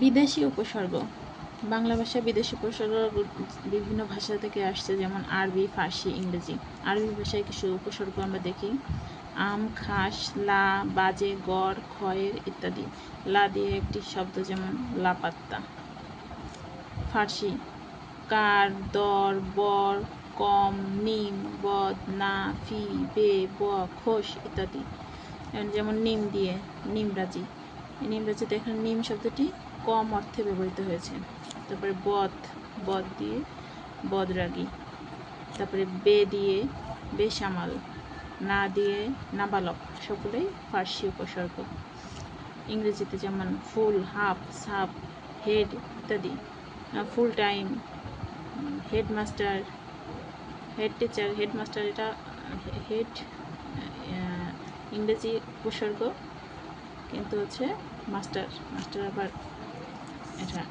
বিদেশি উপসর্গ। বাংলা ভাষা বিদেশি উপসর্গ বিভিন্ন ভাষা থেকে আসছে, যেমন আরবি, ফার্সি, ইংরেজি। আরবি ভাষায় কিছু উপসর্গ আমরা দেখি। আম, খাস, লা, বাজে, গড়, খয়ের ইত্যাদি। লা দিয়ে একটি শব্দ যেমন লাপাত্তা। ফার্সি, কার, দর, বর, কম, নিম, বদ, না, ফি, বে, ব খোস ইত্যাদি। যেমন নিম দিয়ে, নিমরাজি। নিমরাজিতে এখানে নিম শব্দটি কম অর্থে ব্যবহৃত হয়েছে। তারপরে বদ বদ দিয়ে বদরাগী। তারপরে বে দিয়ে বেসামাল, না দিয়ে নাবালক, সকলেই ফার্সি উপসর্গ। ইংরেজিতে যেমন ফুল, হাফ সাপ হেড ইত্যাদি। Full time, headmaster, head teacher, headmaster এটা, হেড ইংরেজি উপসর্গ। কিন্তু হচ্ছে মাস্টার মাস্টার আবার এটা